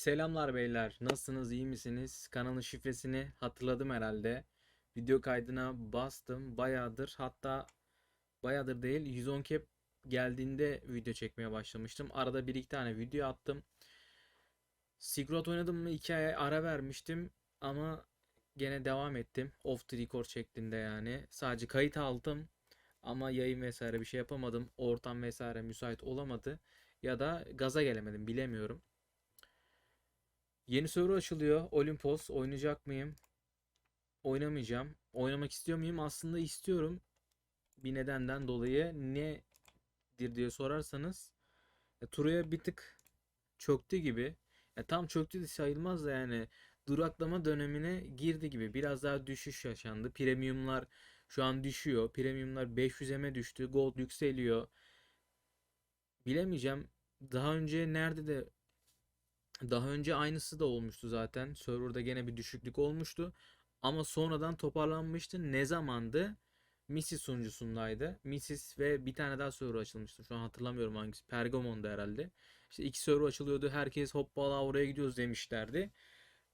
Selamlar beyler. Nasılsınız? iyi misiniz? Kanalın şifresini hatırladım herhalde. Video kaydına bastım. Bayağıdır hatta bayağıdır değil 110 cap geldiğinde video çekmeye başlamıştım. Arada bir iki tane video attım. Silk oynadım mı 2 ay ara vermiştim ama gene devam ettim. Off the record şeklinde yani. Sadece kayıt aldım ama yayın vesaire bir şey yapamadım. Ortam vesaire müsait olamadı ya da gaza gelemedim bilemiyorum. Yeni server açılıyor. Olimpos. Oynayacak mıyım? Oynamayacağım. Oynamak istiyor muyum? Aslında istiyorum. Bir nedenden dolayı nedir diye sorarsanız e, Turaya bir tık çöktü gibi. Ya tam çöktü de sayılmaz da yani duraklama dönemine girdi gibi. Biraz daha düşüş yaşandı. Premiumlar şu an düşüyor. Premiumlar 500'e düştü. Gold yükseliyor. Bilemeyeceğim. Daha önce nerede de daha önce aynısı da olmuştu zaten. Server'da gene bir düşüklük olmuştu. Ama sonradan toparlanmıştı. Ne zamandı? Misis sunucusundaydı. Misis ve bir tane daha server açılmıştı. Şu an hatırlamıyorum hangisi. Pergamon'da herhalde. İşte iki server açılıyordu. Herkes hoppala oraya gidiyoruz demişlerdi.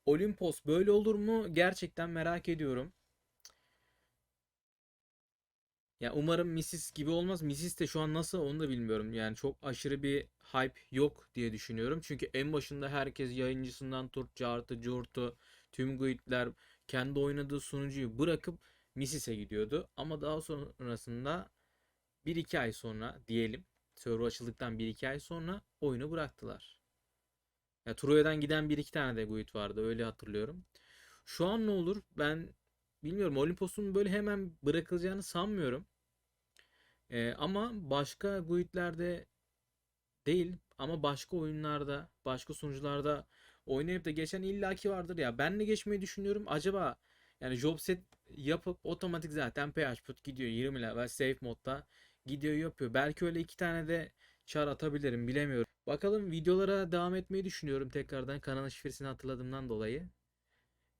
Olimpos böyle olur mu? Gerçekten merak ediyorum. Ya umarım Misis gibi olmaz. Misis de şu an nasıl onu da bilmiyorum. Yani çok aşırı bir hype yok diye düşünüyorum. Çünkü en başında herkes yayıncısından tut, cartı, curtu, tüm guildler kendi oynadığı sunucuyu bırakıp Misis'e gidiyordu. Ama daha sonrasında 1-2 ay sonra diyelim server açıldıktan 1-2 ay sonra oyunu bıraktılar. Ya Troya'dan giden 1-2 tane de guild vardı öyle hatırlıyorum. Şu an ne olur? Ben bilmiyorum. Olimpos'un böyle hemen bırakılacağını sanmıyorum. Ee, ama başka guildlerde değil ama başka oyunlarda, başka sunucularda oynayıp da geçen illaki vardır ya. Ben de geçmeyi düşünüyorum. Acaba yani job set yapıp otomatik zaten PH put gidiyor 20 level safe modda gidiyor yapıyor. Belki öyle iki tane de çar atabilirim bilemiyorum. Bakalım videolara devam etmeyi düşünüyorum tekrardan kanalın şifresini hatırladığımdan dolayı.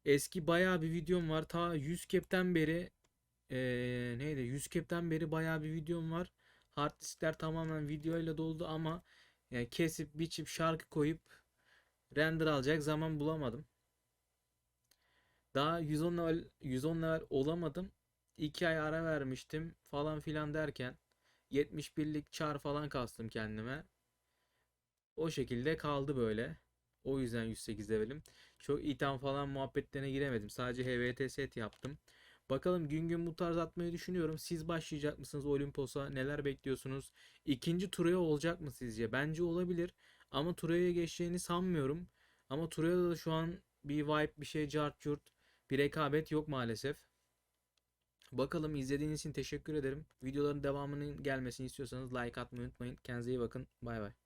Eski bayağı bir videom var. Ta 100 cap'ten beri ee, neydi? 100 cap'ten beri bayağı bir videom var. Hard diskler tamamen videoyla doldu ama yani kesip biçip şarkı koyup render alacak zaman bulamadım. Daha 110 level 110 level olamadım. 2 ay ara vermiştim falan filan derken 71'lik char falan kastım kendime. O şekilde kaldı böyle. O yüzden 108 levelim. Çok item falan muhabbetlerine giremedim. Sadece HVT set yaptım. Bakalım gün gün bu tarz atmayı düşünüyorum. Siz başlayacak mısınız Olimpos'a? Neler bekliyorsunuz? İkinci Turaya olacak mı sizce? Bence olabilir. Ama Turaya'ya geçeceğini sanmıyorum. Ama Turaya'da da şu an bir vibe, bir şey cart curt, bir rekabet yok maalesef. Bakalım izlediğiniz için teşekkür ederim. Videoların devamının gelmesini istiyorsanız like atmayı unutmayın. Kendinize iyi bakın. Bay bay.